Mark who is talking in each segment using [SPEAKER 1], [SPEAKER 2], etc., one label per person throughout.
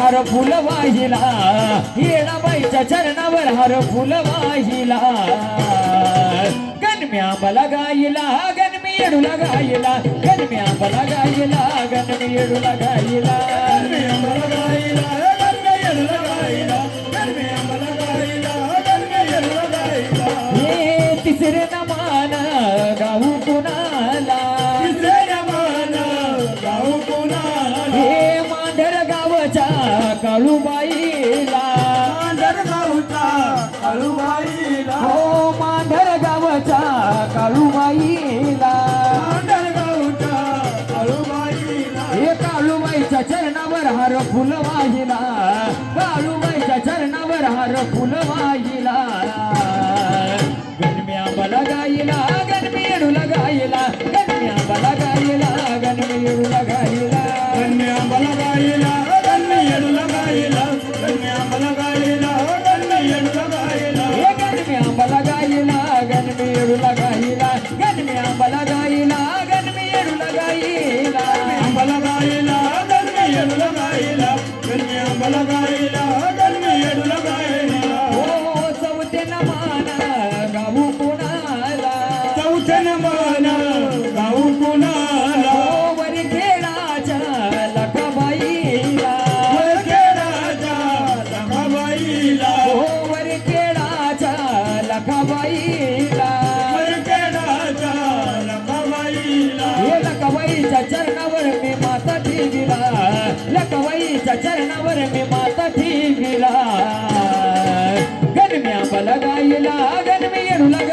[SPEAKER 1] हार फुल वाहिला. येणाबाईच्या चरणावर हार फुल वाहिला. गणम्या मला गायला गणमी येडूला गायला. गणम्या मला गायला गणमी येडूला गायला. हे तिसरे नमान गाऊ कुणाला? काळूबाईला हो मांढर गावच्या काळूबाईला हे काळूबाईच्या चरणावर हार फुल वाहिला काळूबाईच्या चरणावर हार फुल वाहिला गणम्या मला गायला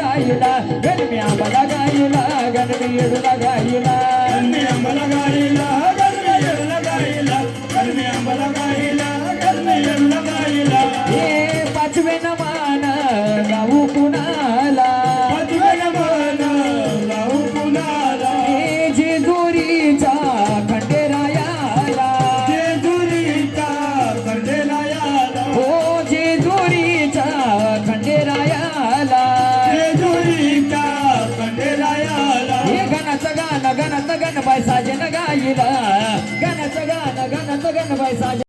[SPEAKER 1] गायला गणमी येडूला
[SPEAKER 2] अंबला गाईला कन्ने येडला गाईला कन्ने अंबला गाईला येडला गाईला
[SPEAKER 1] हे पाचवे नमान कुणाला?
[SPEAKER 2] मन लावू कुणाला?
[SPEAKER 1] हे जेजुरीचा गण गणाचं गणबाई गाईला गणच गण गणच गण गणबाई साजन